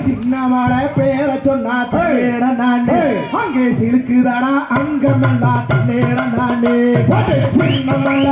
சின்னமான பேரை சொன்னா தன்னேட நானே. அங்கே சிலுக்குதாடா அங்கமெல்லாம் தன்னேட நானே. சின்னமான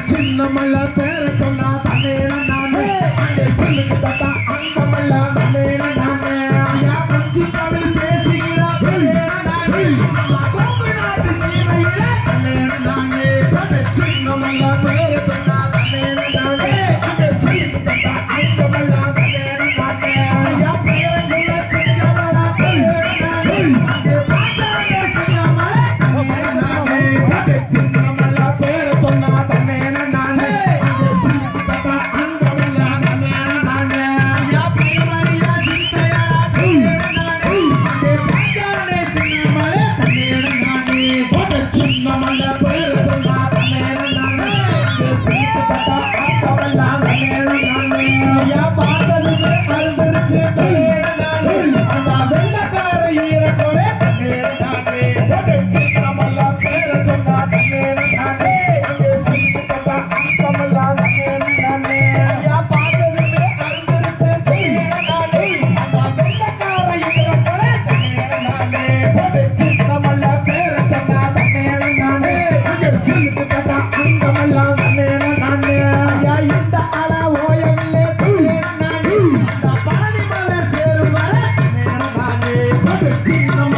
சின்ன மலை பேர் பாடலுக்கு அருள்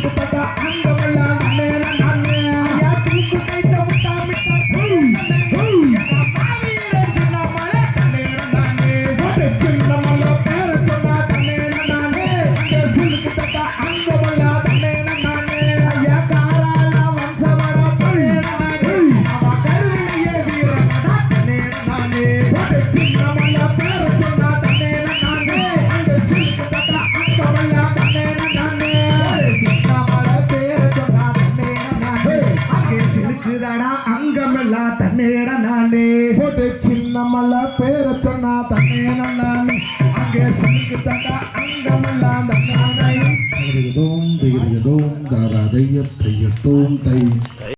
Anda தங்கமெல்லாம் தன்னேட நானே போட்டு சின்னமெல்லாம் பேர சொன்னா தன்னேட நானே அங்கே சனிக்கு தண்டா அங்கமெல்லாம் தன்னானே தோம் திகதோம் தை